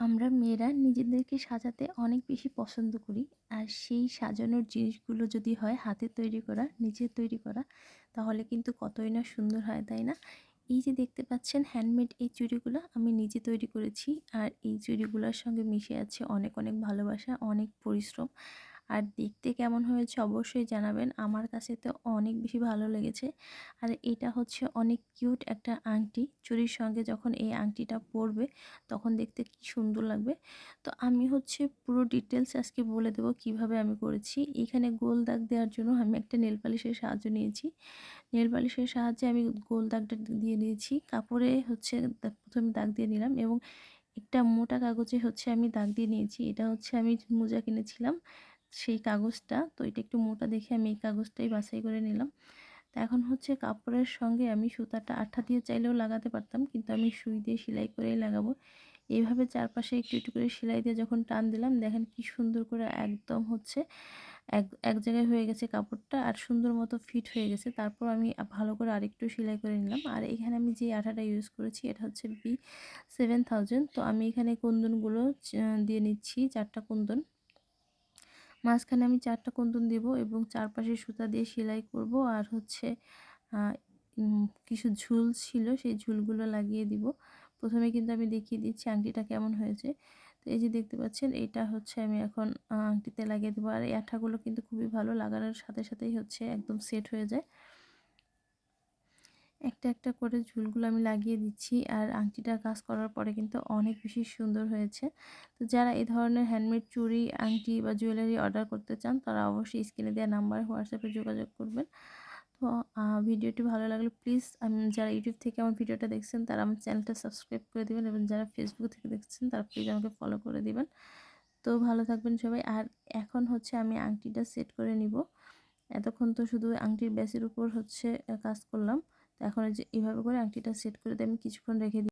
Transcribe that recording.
আমরা মেয়েরা নিজেদেরকে সাজাতে অনেক বেশি পছন্দ করি। আর সেই সাজানোর জিনিসগুলো যদি হয়, হাতে তৈরি করা, নিজে তৈরি করা, তাহলে কিন্তু কতই না সুন্দর হয়, তাই না? এই যে দেখতে পাচ্ছেন হ্যান্ডমেড এই চুড়িগুলো আমি নিজে তৈরি করেছি। আর এই চুড়িগুলোর সঙ্গে মিশে আছে অনেক অনেক ভালোবাসা, অনেক পরিশ্রম। আর দেখতে কেমন হয়েছে অবশ্যই জানাবেন। আমার কাছে তো অনেক বেশি ভালো লেগেছে। আর এটা হচ্ছে অনেক কিউট একটা আংটি। চুরির সঙ্গে যখন এই আংটিটা পরবে, তখন দেখতে কি সুন্দর লাগবে। তো আমি হচ্ছে পুরো ডিটেলস আজকে বলে দেবো কীভাবে আমি করেছি। এখানে গোল দাগ দেওয়ার জন্য আমি একটা নেল পালিশের সাহায্য নিয়েছি। নেল পালিশের সাহায্যে আমি গোল দাগটা দিয়ে নিয়েছি কাপড়ে হচ্ছে প্রথমে দাগ দিয়ে নিলাম এবং একটা মোটা কাগজে হচ্ছে আমি দাগ দিয়ে নিয়েছি। এটা হচ্ছে আমি মোজা কিনেছিলাম। সেই কাগজটা। তো এটা একটু মোটা দেখে আমি এই কাগজটাই বাছাই করে নিলাম। তো এখন হচ্ছে কাপড়ের সঙ্গে আমি সুতাটা আঠা দিয়ে চাইলেও লাগাতে পারতাম, কিন্তু আমি সুই দিয়ে সেলাই করেই লাগাবো। এইভাবে চারপাশে একটু একটু করে সেলাই দিয়ে যখন টান দিলাম, দেখেন কি সুন্দর করে একদম হচ্ছে এক এক জায়গায় হয়ে গেছে কাপড়টা আর সুন্দর মতো ফিট হয়ে গেছে। তারপর আমি ভালো করে আরেকটু সেলাই করে নিলাম। আর এখানে আমি যে আঠাটা ইউজ করেছি, এটা হচ্ছে বি সেভেন থাউজেন্ড তো আমি এখানে কুন্দনগুলো দিয়ে নিচ্ছি চারটা কুন্দন। মাঝখানে আমি চারটা কুন্দন দেব এবং চারপাশে সুতা দিয়ে সেলাই করব আর হচ্ছে কিছু ঝুল ছিল সেই ঝুলগুলো লাগিয়ে দিব। প্রথমে কিন্তু আমি দেখিয়ে দিচ্ছি আংটিটা কেমন হয়েছে। তো এই যে দেখতে পাচ্ছেন, এটা হচ্ছে আমি এখন আংটিতে লাগিয়ে দেবো। আর এই আঠাগুলো কিন্তু খুবই ভালো, লাগানোর সাথে সাথেই হচ্ছে একদম সেট হয়ে যায়। একটা একটা করে ঝুলগুলো আমি লাগিয়ে দিচ্ছি আর আংটিটা কাজ করার পরে কিন্তু অনেক বেশি সুন্দর হয়েছে। তো যারা এই ধরনের হ্যান্ডমেড চুড়ি, আংটি বা জুয়েলারি অর্ডার করতে চান, তারা অবশ্যই স্ক্রিনে দেওয়া নাম্বার হোয়াটসঅ্যাপে যোগাযোগ করবেন। তো ভিডিওটি ভালো লাগলে প্লিজ যারা ইউটিউব থেকে আমার ভিডিওটা দেখছেন, তারা আমার চ্যানেলটা সাবস্ক্রাইব করে দেবেন এবং যারা ফেসবুক থেকে দেখছেন, তারা প্লিজ আমাকে ফলো করে দেবেন। তো ভালো থাকবেন সবাই। আর এখন হচ্ছে আমি আংটিটা সেট করে নিব। এতক্ষণ তো শুধু আংটির ব্যাসের উপর হচ্ছে কাজ করলাম। এখন যে এইভাবে করে আংটিটা সেট করে দিয়ে আমি কিছুক্ষণ রেখে দিই